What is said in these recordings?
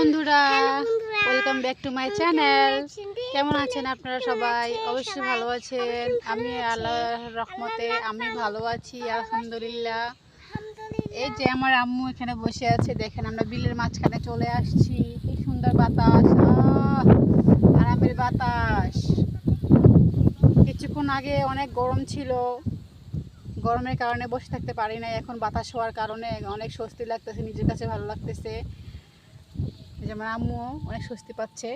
বন্ধুরা। Welcome back to my channel কেমন আছেন আপনারা সবাই? অবশ্যই ভালো আছেন। আমি আল্লাহ রহমতে আমি ভালো আছি আলহামদুলিল্লাহ। এই যে আমার আম্মু এখানে বসে আছে দেখেন আমরা বিলের মাঝখানে চলে আসছি। কি সুন্দর বাতাস আরামের বাতাস। কিছুক্ষণ আগে অনেক গরম ছিল। গরমের কারণে বসে থাকতে পারি না এখন বাতাস হওয়ার কারণে অনেক স্বস্তি লাগতেছে নিজের কাছে ভালো লাগতেছে। এই যে আমার আম্মু অনেক স্বস্তি পাচ্ছে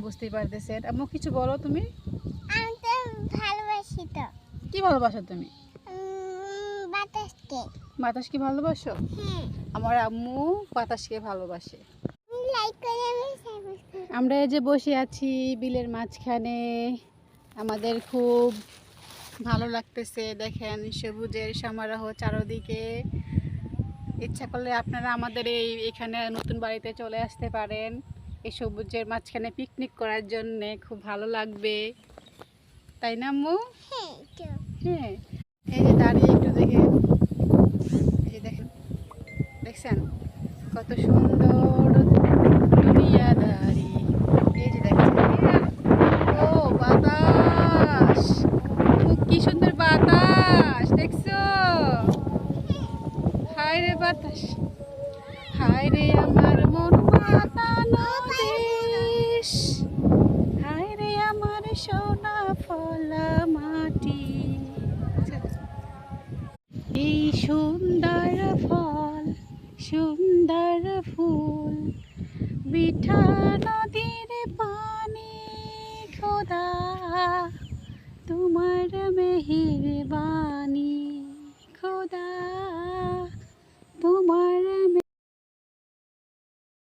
বুঝতেই পারতেছে আম্মু কিছু বলো তুমি? আমি তো ভালোবাসি তো। কি ভালোবাসো তুমি? বাতাসকে। বাতাস কি ভালোবাসো? হ্যাঁ। আমার আম্মু বাতাসকে ভালোবাসে। আমরা এই যে বসে আছি বিলের মাঝখানে আমাদের খুব ভালো লাগতেছে। দেখেন সবুজের সমারোহ চারদিকে। ইচ্ছা করলে আপনারা আমাদের এই এখানে নতুন বাড়িতে চলে আসতে পারেন। এই সবুজের মাঝখানে পিকনিক করার জন্যে খুব ভালো লাগবে। তাই না মু হ্যাঁ হ্যাঁ। এই যে দাঁড়িয়ে একটু দেখে এই যে দেখেন। দেখছেন? কত সুন্দর দুনিয়াদারি এই যে দেখছেন ও বাতাস ও, কি সুন্দর বাতাস দেখছ হায় রে বাতাস হায় আমার মন মাতানো দেশ হায় আমার সোনা ফলা মাটি। এই সুন্দর ফল, সুন্দর ফুল, মিঠা নদীর পানি খোদা, তোমার মেহের বাণী খোদা।